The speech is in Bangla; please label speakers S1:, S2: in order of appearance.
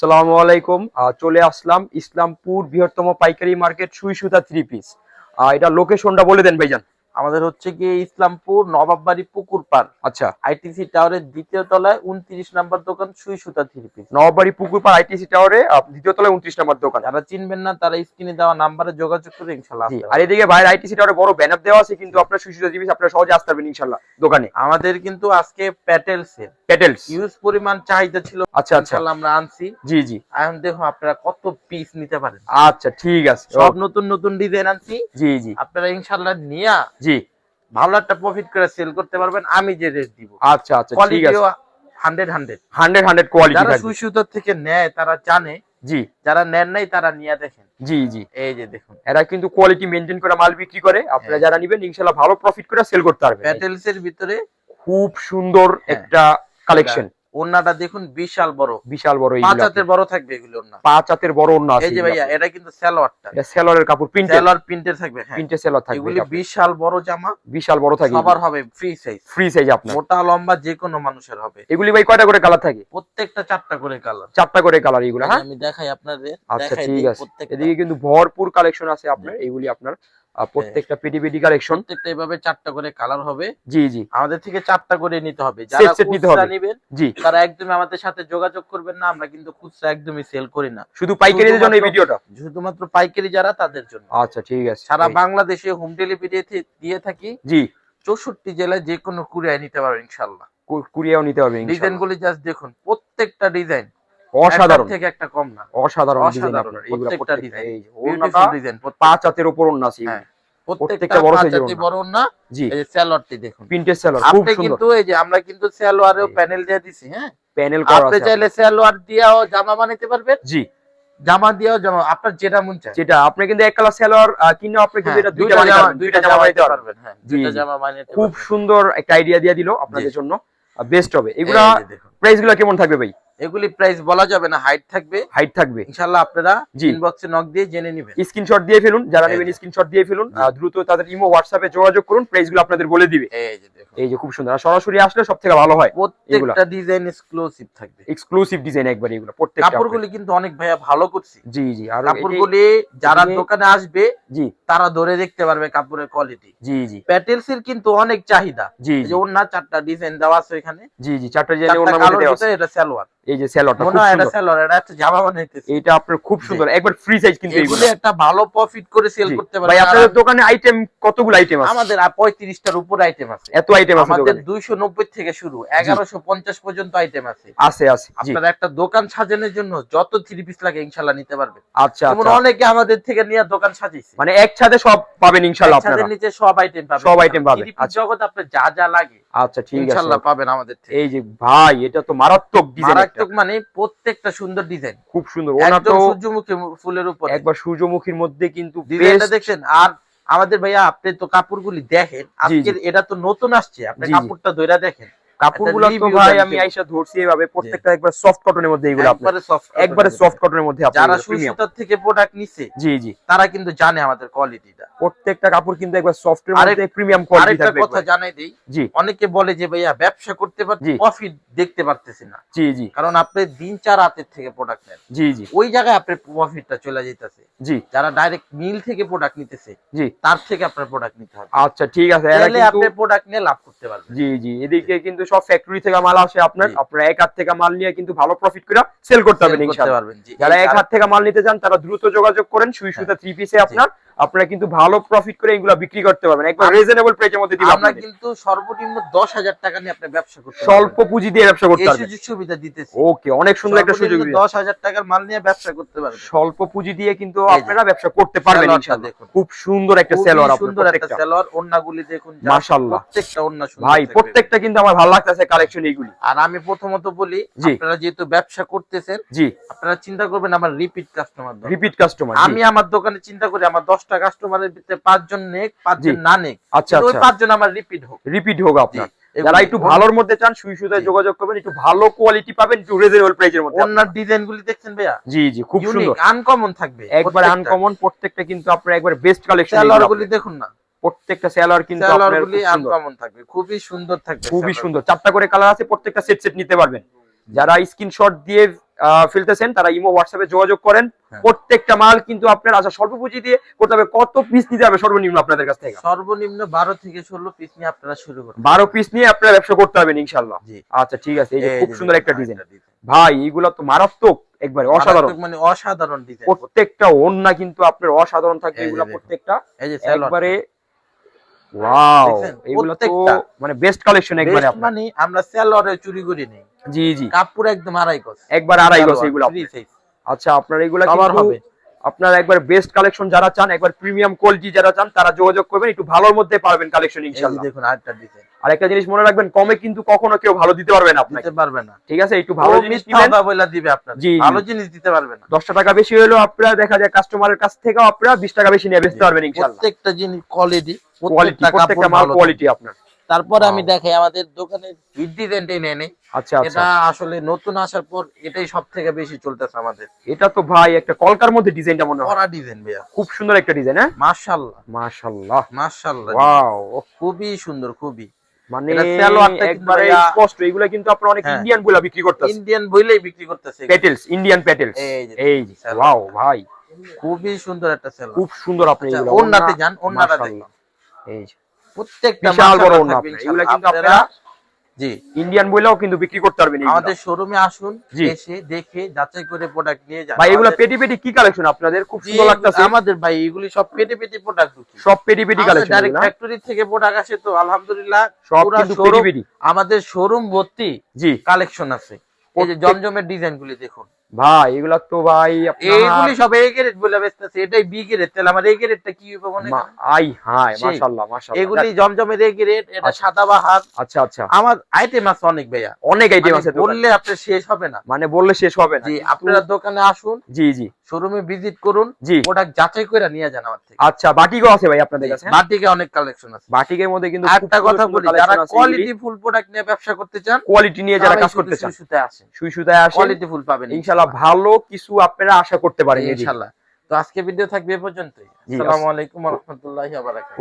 S1: আসসালামু আলাইকুম। চলে আসলাম ইসলামপুর বৃহত্তম পাইকারি মার্কেট সুই সুতা থ্রি পিস। এটা লোকেশনটা বলে দেন ভাইজান।
S2: আমাদের হচ্ছে কি ইসলামপুর নবাববাড়ি পুকুর পার।
S1: আচ্ছা।
S2: আইটিসি টাওয়ারের দ্বিতীয় তলায় উনত্রিশ নাম্বার দোকান সুই সুতা three piece.
S1: Nawabbari Pukurpar ITC টাওয়ারে দ্বিতীয় তলায় উনত্রিশ নম্বর দোকান।
S2: যারা চিনবেন না তারা স্ক্রিনে দেওয়া নাম্বারে যোগাযোগ করে ইনশাল্লাহ
S1: আর এদিকে বাইরে আইটিসি টাওয়ারে বড় ব্যানার দেওয়া আছে কিন্তু আপনার সুই সুতা থ্রি পিস আপনারা সহজে আসতে পারবেন ইনশাল্লাহ দোকানে।
S2: আমাদের কিন্তু আজকে প্যাটেল সেল।
S1: প্যাটেলস
S2: ইউজ পরিমাণ চাহিদা ছিল।
S1: আচ্ছা আচ্ছা।
S2: আমরা আনছি।
S1: জি জি।
S2: এখন দেখো আপনারা কত পিস নিতে পারেন।
S1: আচ্ছা ঠিক আছে।
S2: সব নতুন নতুন ডিজাইন আনছি।
S1: জি জি।
S2: আপনারা ইনশাল্লাহ নিয়া
S1: জি।
S2: ভালো একটা প্রফিট করে সেল করতে পারবেন আমি যে রেট দিব।
S1: আচ্ছা আচ্ছা ঠিক আছে।
S2: কোয়ালিটিও hundred hundred
S1: hundred hundred quality
S2: যারা থেকে নেয় তারা জানে।
S1: জি।
S2: যারা নেন নাই তারা নিয়ে দেখেন।
S1: জি জি।
S2: এই যে দেখুন।
S1: এরা কিন্তু কোয়ালিটি মেনটেন করে মাল বিক্রি করে। আপনারা
S2: হ্যাঁ।
S1: যারা নিবেন ইনশাল্লাহ ভালো প্রফিট করে সেল করতে পারবেন।
S2: প্যাটেলস এর ভিতরে
S1: খুব সুন্দর
S2: হ্যাঁ।
S1: একটা কালেকশন
S2: ওন্নাটা দেখুন বিশাল বড়।
S1: বিশাল বড়
S2: পাঁচ হাতের বড় থাকবে এগুলো ওন্না।
S1: পাঁচ হাতের বড় আছে
S2: এই যে ভাইয়া এটা কিন্তু সালোয়ারটা
S1: এটা সেলরের কাপড় প্রিন্টের।
S2: সালোয়ার প্রিন্টের থাকবে হ্যাঁ।
S1: প্রিন্টের সেলর থাকবে
S2: এগুলি বিশাল বড় জামা।
S1: বিশাল বড় থাকে
S2: সবার হবে ফ্রি সাইজ
S1: ফ্রি সাইজ আপনার।
S2: মোটা লম্বা যে কোনো মানুষের হবে।
S1: এগুলি ভাই কয়টা করে কালার থাকে?
S2: প্রত্যেকটা চারটা করে কালার।
S1: চারটা করে কালার এগুলো হ্যাঁ?
S2: আমি দেখাই আপনাদের।
S1: আচ্ছা ঠিক আছে। এদিকে কিন্তু ভরপুর কালেকশন আছে আপনার। এইগুলি আপনার প্রত্যেকটা পেটি পেটি কালেকশন
S2: প্রত্যেকটা এভাবে চারটা করে কালার হবে।
S1: জি জি।
S2: আমাদের থেকে চারটা করে নিতে হবে। যারা
S1: নিতে হবে।
S2: নেবেন
S1: জি।
S2: তারা একদমই আমাদের সাথে যোগাযোগ করবেন না আমরা কিন্তু খুচরা একদমই সেল করি না।
S1: শুধু পাইকারিদের জন্য এই ভিডিওটা?
S2: শুধুমাত্র পাইকারি যারা তাদের জন্য।
S1: আচ্ছা ঠিক আছে।
S2: সারা বাংলাদেশে হোম ডেলিভারি দিয়ে থাকি।
S1: জি।
S2: চৌষট্টি জেলায় যে কোনো কুরিয়ায় নিতে পারবেন ইনশাল্লাহ
S1: কুরিয়াও নিতে পারবে
S2: ডিজাইন গুলি জাস্ট দেখুন প্রত্যেকটা ডিজাইন
S1: অসাধারণ।
S2: থেকে একটা কম না।
S1: অসাধারণ ডিজাইন আপনার। এইগুলা
S2: প্রত্যেকটা
S1: প্রত্যেকটা এই যে,
S2: বিউটিফুল
S1: ওড়নাটা
S2: ডিজাইন
S1: পাঁচ হাতের উপর ওড়না আছে
S2: হ্যাঁ।
S1: প্রত্যেকটা
S2: প্রত্যেকটা
S1: বড়
S2: বড়
S1: size এর
S2: সাইজের বড় না
S1: জি।
S2: এই যে স্যালোয়ারটি দেখুন।
S1: প্রিন্টের সেলর খুব সুন্দর।
S2: কিন্তু এই যে আমরা কিন্তু প্যানেল দিয়ে দিছি হ্যাঁ?
S1: প্যানেল করা
S2: আপনি চাইলে দিয়েও জামা বানাইতে পারবেন।
S1: জি।
S2: জামা দিয়েও জামা আপনার যেটা মন চায়।
S1: যেটা আপনি কিন্তু এক কালার সেলর কিনে আপনি কিন্তু
S2: হ্যাঁ,
S1: এটা দুইটা বানাইতে দুইটা জামা বানাইতে পারবেন
S2: হ্যাঁ দুইটা জামা বানাইতে
S1: খুব সুন্দর একটা আইডিয়া দিয়ে দিল আপনাদের জন্য। বেস্ট হবে। এগুলা প্রাইসগুলা কেমন থাকবে ভাই?
S2: এগুলি প্রাইস বলা যাবে না হাইট থাকবে।
S1: হাইট থাকবে।
S2: ইনশাআল্লাহ আপনারা ইনবক্সে নক দিয়ে জেনে নেবেন।
S1: স্ক্রিনশট দিয়ে ফেলুন যারা নেবেন স্ক্রিনশট দিয়ে ফেলুন দ্রুত তাদের ইমো হোয়াটসঅ্যাপে যোগাযোগ করুন প্রাইসগুলো আপনাদের বলে দিবে।
S2: এই যে দেখুন।
S1: এই যে খুব সুন্দর সরাসরি আসলে সব থেকে ভালো হয়
S2: প্রত্যেকটা ডিজাইন এক্সক্লুসিভ থাকবে।
S1: এক্সক্লুসিভ ডিজাইন একবার এগুলো প্রত্যেকটা
S2: কাপড়গুলি কিন্তু অনেক ভাইয়া ভালো করছি।
S1: জি জি আর
S2: কাপড়গুলি যারা দোকানে আসবে
S1: জি।
S2: তারা ধরে দেখতে পারবে কাপড়ের কোয়ালিটি
S1: জি জি।
S2: প্যাটেলস এর কিন্তু অনেক চাহিদা।
S1: জি
S2: যে ওর না চারটা ডিজাইন দেওয়া আছে এখানে।
S1: জি জি চারটা ডিজাইন ওনার মধ্যে দেওয়া আছে।
S2: এটা সালোয়ার।
S1: এই যে সেলরটা খুব সুন্দর।
S2: সালোয়ার এটা একটা জামা বানাইতেছে
S1: এইটা আপনার খুব সুন্দর। একবার ফ্রি সাইজ কিন্তু এইগুলো
S2: একটা ভালো প্রফিট করে সেল। করতে
S1: ভাই আপনাদের দোকানে আইটেম কতগুলো আইটেম আছে?
S2: আমাদের পঁয়ত্রিশটার উপর আইটেম আছে।
S1: এত আইটেম আছে
S2: আমাদের
S1: দোকানে?
S2: দুইশো নব্বই থেকে শুরু এগারোশো পঞ্চাশ পর্যন্ত আইটেম আছে।
S1: আছে আছে।
S2: আপনারা একটা দোকান সাজানোর জন্য যত থ্রি পিস লাগে ইনশাল্লাহ নিতে পারবেন।
S1: আচ্ছা
S2: যেমন
S1: আচ্ছা।
S2: অনেকে আমাদের থেকে নিয়ে দোকান সাজিয়েছে।
S1: মানে এক ছাদে সব পাবেন ইনশাআল্লাহ আপনারা।
S2: ছাদের নিচে সব আইটেম পাবেন।
S1: সব item পাবেন, আচ্ছা।
S2: জগৎ আপনার যা যা লাগে।
S1: আচ্ছা ঠিক আছে।
S2: ইনশাআল্লাহ পাবেন আমাদের থেকে।
S1: এই যে ভাই এটা তো মারাত্মক ডিজাইন
S2: মারাত্মক মানে প্রত্যেকটা সুন্দর ডিজাইন
S1: খুব সুন্দর। ওনা তো
S2: সূর্যমুখী ফুলের উপর।
S1: একবার সূর্যমুখীর মধ্যে কিন্তু
S2: ডিজাইনটা
S1: দেখেন
S2: দেখছেন আর আমাদের ভাইয়া আপনি তো কাপড়গুলি দেখেন আজকের এটা তো নতুন আসছে। আপনি। কাপড়টা ধইরা দেখেন।
S1: কাপড়গুলো তো ভাই আমি আইসা ধরছি এভাবে প্রত্যেকটা একবার সফট কটনের মধ্যে এগুলো আপনার।
S2: একবারে সফট
S1: একবারে সফট কটনের মধ্যে
S2: যারা
S1: আপনার
S2: থেকে প্রোডাক্ট নিছে
S1: জি জি।
S2: তারা কিন্তু জানে আমাদের কোয়ালিটিটা
S1: প্রত্যেকটা কাপড় কিন্তু একবার সফটের
S2: আরেক-
S1: মধ্যে প্রিমিয়াম কোয়ালিটি
S2: আরেকটা কথা জানাই দেই
S1: জি।
S2: অনেকে বলে যে ভাইয়া ব্যবসা করতে পারছি প্রফিট দেখতে পারতেছি না।
S1: জি জি।
S2: কারণ আপনি দিন চার হাতের থেকে প্রোডাক্ট নেন।
S1: জি জি।
S2: ওই জায়গায় আপনার প্রফিটটা চলে যেতেছে
S1: জি।
S2: যারা ডাইরেক্ট মিল থেকে প্রোডাক্ট নিতেছে
S1: জি।
S2: তার থেকে আপনার প্রোডাক্ট নিতে হবে।
S1: আচ্ছা ঠিক আছে
S2: তাহলে আপনি প্রোডাক্ট নিয়ে লাভ করতে পারবেন
S1: জি জি এদিকে কিন্তু সব ফ্যাক্টরি থেকে মাল আসে আপনার। আপনার এক হাত থেকে মাল নিয়ে কিন্তু ভালো প্রফিট করে সেল করতে
S2: হবে
S1: পারবেন ইনশাআল্লাহ যারা এক হাত থেকে মাল নিতে চান তারা দ্রুত যোগাযোগ করেন সুই সুতা থ্রি পিসে আপনার আপনারা কিন্তু ভালো প্রফিট করে এগুলা বিক্রি করতে পারবেন। একবার রিজনেবল প্রাইসের মধ্যে দিব
S2: আমরা কিন্তু সর্বনিম্ন দশ হাজার টাকা নিয়ে আপনি ব্যবসা করতে
S1: স্বল্প পুঁজি দিয়ে ব্যবসা করতে পারবেন।
S2: এই সুযোগ সুবিধা দিতেছি।
S1: ওকে অনেক সুন্দর একটা সুযোগ দিয়েছে।
S2: দশ হাজার টাকার মাল নিয়ে ব্যবসা করতে পারবেন।
S1: স্বল্প পুঁজি দিয়ে কিন্তু আপনারা ব্যবসা করতে পারবেন ইনশাআল্লাহ। খুব সুন্দর একটা সেলর আপনার
S2: সুন্দর একটা সেলর ওন্নাগুলি দেখুন
S1: মাশাআল্লাহ।
S2: প্রত্যেকটা ওন্না সুন্দর
S1: ভাই প্রত্যেকটা কিন্তু আমার ভালো লাগতেছে কালেকশন এইগুলি।
S2: আর আমি প্রথমত বলি। আপনারা যেহেতু ব্যবসা করতেছেন
S1: জি।
S2: আপনারা চিন্তা করবেন আমার রিপিট কাস্টমার
S1: রিপিট কাস্টমার
S2: আমি আমার দোকানে চিন্তা করি আমার দশটা কাস্টমারের ভিতরে পাঁচজন নেক পাঁচজন না নেক।
S1: আচ্ছা
S2: ওই
S1: আচ্ছা।
S2: পাঁচজন আমার রিপিট হোক।
S1: রিপিট হোক আপনার। যারা একটু ভালোর মধ্যে চান সুই সুতায় যোগাযোগ করবেন একটু ভালো কোয়ালিটি পাবেন একটু রিজনেবল প্রাইসের মধ্যে
S2: ডিজাইন গুলি দেখছেন ভাইয়া?
S1: জি জি খুব সুন্দর।
S2: আনকমন থাকবে
S1: একবার আনকমন প্রত্যেকটা কিন্তু আপনার একবার বেস্ট কালেকশন
S2: সেলর গুলি দেখুন না।
S1: প্রত্যেকটা সেলার কিন্তু আপনার
S2: গুলি আনকমন থাকবে খুবই সুন্দর থাকবে
S1: খুবই সুন্দর। চারটা করে কালার আছে প্রত্যেকটা সেট সেট নিতে পারবেন। যারা স্ক্রিনশট দিয়ে ফেলতেছেন তারা ইমো হোয়াটসঅ্যাপে যোগাযোগ করেন।
S2: হ্যাঁ।
S1: প্রত্যেকটা মাল কিন্তু আপনার আচ্ছা স্বল্প পুঁজি দিয়ে করতে হবে। কত পিস নিতে হবে সর্বনিম্ন আপনাদের কাছ থেকে?
S2: সর্বনিম্ন বারো থেকে ষোলো পিস নিয়ে আপনারা শুরু করুন।
S1: বারো পিস নিয়ে আপনার ব্যবসা করতে পারবেন ইনশাল্লাহ আচ্ছা ঠিক আছে। এই যে খুব সুন্দর একটা ডিজাইন ভাই এগুলো তো মারাত্মক একবারে অসাধারণ।
S2: মানে অসাধারণ ডিজাইন
S1: প্রত্যেকটা ওন্না কিন্তু আপনার অসাধারণ থাকবে এগুলো প্রত্যেকটা। একবারে ওয়াও এগুলো তো মানে বেস্ট কালেকশন একবারে
S2: মানে আমরা সেলরে চুরি করি নেই।
S1: জি জি।
S2: কাপড় একদম আড়াই গজ।
S1: একবার আড়াই গজ এগুলো আচ্ছা আপনার এগুলো কি
S2: হবে।
S1: আপনার একবার বেস্ট কালেকশন যারা চান একবার প্রিমিয়াম কোয়ালিটি যারা চান তারা যোগাযোগ করবেন একটু ভালোর মধ্যে পারবেন কালেকশন ইনশাআল্লাহ।
S2: দেখুন আরেকটা ডিজাইন
S1: আর একটা জিনিস মনে রাখবেন কমে কিন্তু কখনো কেউ ভালো দিতে পারবে না আপনাকে।
S2: দিতে পারবে না।
S1: ঠিক আছে? একটু ভালো জিনিস দিবেন।
S2: কথা দিবে আপনার। ভালো জিনিস দিতে পারবে না।
S1: দশটা টাকা বেশি হলেও আপনারা দেখা যায় কাস্টমারের কাছ থেকেও আপনারা বিশ টাকা বেশি নিয়ে বেচতে পারবেন ইনশাআল্লাহ।
S2: প্রত্যেকটা জিনিস কোয়ালিটি
S1: কোয়ালিটি প্রত্যেকটা মাল কোয়ালিটি আপনার।
S2: তারপর আমি. দেখাই আমাদের দোকানের হিট ডিজাইনটাই নেই নেই।
S1: আচ্ছা আচ্ছা।
S2: এটা আসলে নতুন আসার পর এটাই সব থেকে বেশি চলতেছে আমাদের।
S1: এটা তো ভাই একটা কলকার মধ্যে ডিজাইনটা মনে হয়।
S2: ডিজাইন ভাইয়া।
S1: খুব সুন্দর একটা ডিজাইন হ্যাঁ?
S2: মাশাআল্লাহ
S1: মাশাআল্লাহ
S2: মাশাআল্লাহ
S1: ওয়াও
S2: খুবই সুন্দর খুবই।
S1: মানে একবারে স্পষ্ট এগুলা কিন্তু আপনারা অনেক
S2: হ্যাঁ।
S1: ইন্ডিয়ান বইলা বিক্রি করতেছে
S2: ইন্ডিয়ান বইলেই বিক্রি করতেছে
S1: ইন্ডিয়ান
S2: এই।
S1: ওয়াও ভাই।
S2: খুবই সুন্দর একটা সেল
S1: খুব সুন্দর আপনি
S2: আচ্ছা,
S1: এগুলো।
S2: যান।
S1: এই
S2: প্রত্যেকটা
S1: বিশাল বড় ওড়না এগুলা কিন্তু
S2: আপনারা জি।
S1: ইন্ডিয়ান বইলাও কিন্তু বিক্রি করতে পারবেন।
S2: আমাদের শোরুমে আসুন এসে দেখে যাচাই করে প্রোডাক্ট নিয়ে যান।
S1: ভাই এগুলা
S2: আমাদের-
S1: পেটি পেটি কি কালেকশন আপনাদের? খুব সুন্দর লাগতেছে।
S2: আমাদের ভাই এগুলি সব পেটে পেটে প্রোডাক্ট
S1: সব পেটি পেটি কালেকশন
S2: ডাইরেক্ট ফ্যাক্টরি থেকে প্রোডাক্ট আসে তো আলহামদুলিল্লাহ
S1: সব কিন্তু পেটি পেটি।
S2: আমাদের শোরুম ভর্তি
S1: জি।
S2: কালেকশন আছে। এই যে জমজমের ডিজাইন গুলি দেখুন।
S1: ভাই এগুলা তো ভাই
S2: এইগুলি সব এই গ্রেড বলে বেচতেছে এটাই বি গ্রেড তাহলে আমার এই গ্রেডটা কি হবে মনে
S1: আই হাই মাশাআল্লাহ মাশাআল্লাহ।
S2: এগুলি জমজমের এ গ্রেড এটা
S1: আচ্ছা।
S2: সাদা বাহার
S1: আচ্ছা আচ্ছা।
S2: আমার আইটেম আছে অনেক ভাইয়া।
S1: অনেক আইটেম
S2: মানে
S1: আছে
S2: বললে আপনার শেষ হবে না।
S1: মানে বললে শেষ হবে না।
S2: জি আপনারা দোকানে আসুন।
S1: জি জি।
S2: শোরুমে ভিজিট করুন
S1: জি।
S2: প্রোডাক্ট যাচাই করে নিয়ে যান আমার থেকে।
S1: আচ্ছা বাটিকও আছে ভাই আপনাদের কাছে?
S2: বাটিকে অনেক কালেকশন আছে।
S1: বাটিকের মধ্যে কিন্তু
S2: একটা কথা বলি যারা কোয়ালিটি ফুল প্রোডাক্ট নিয়ে ব্যবসা করতে চান
S1: কোয়ালিটি নিয়ে যারা কাজ করতে চান।
S2: সুই সুতায় আসেন।
S1: সুই আসেন
S2: কোয়ালিটি ফুল পাবেন
S1: ইনশাআল্লাহ ভালো কিছু আপনারা আশা করতে পারেন
S2: ইনশাআল্লাহ তো আজকে ভিডিও থাকবে এ পর্যন্তই। আসসালামু আলাইকুম ওয়া রাহমাতুল্লাহি ওয়া বারাকাতুহু।